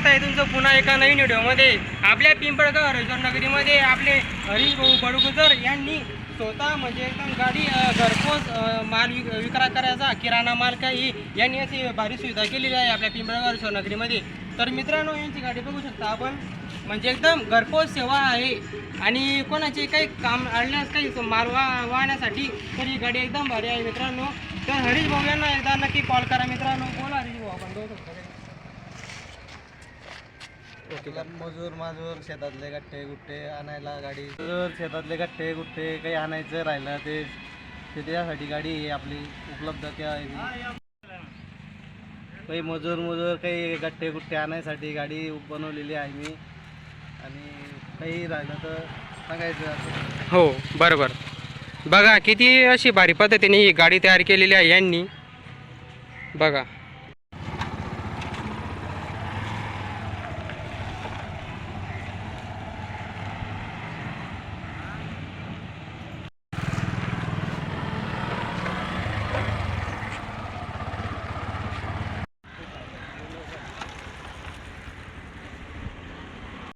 स्वागत आहे तुमचं पुन्हा एका नवीन व्हिडिओमध्ये. आपल्या पिंपळगाव रेश्वर नगरीमध्ये आपले हरीश भाऊ बडगुजर यांनी स्वतः म्हणजे एकदम गाडी घरपोच माल विक विक्रा करायचा किराणा माल काही यांनी अशी भारी सुविधा केलेली आहे आपल्या पिंपळगाव रेश्वर नगरीमध्ये. तर मित्रांनो यांची गाडी बघू शकता आपण. म्हणजे एकदम घरपोच सेवा आहे. आणि कोणाचे काही काम आणल्यास काही माल वा वाहण्यासाठी तर ही गाडी एकदम भारी आहे मित्रांनो. तर हरीश भाऊ यांना एकदा नक्की कॉल करा मित्रांनो. बोला हरीश भाऊ आपण बघू शकता तिला मजूर माजूर शेतातले गट्टे गुट्टे आणायला गाडी. मजूर शेतातले गट्टे गुट्टे काही आणायचं राहिलं ते ते त्यासाठी गाडी आहे आपली उपलब्ध त्या काही मजूर मजूर काही गट्टे गुट्टे आणायसाठी गाडी बनवलेली आहे मी. आणि काही राहिलं तर सांगायचं असं हो बरोबर. बघा किती अशी भारी पद्धतीने ही गाडी तयार केलेली आहे यांनी. बघा.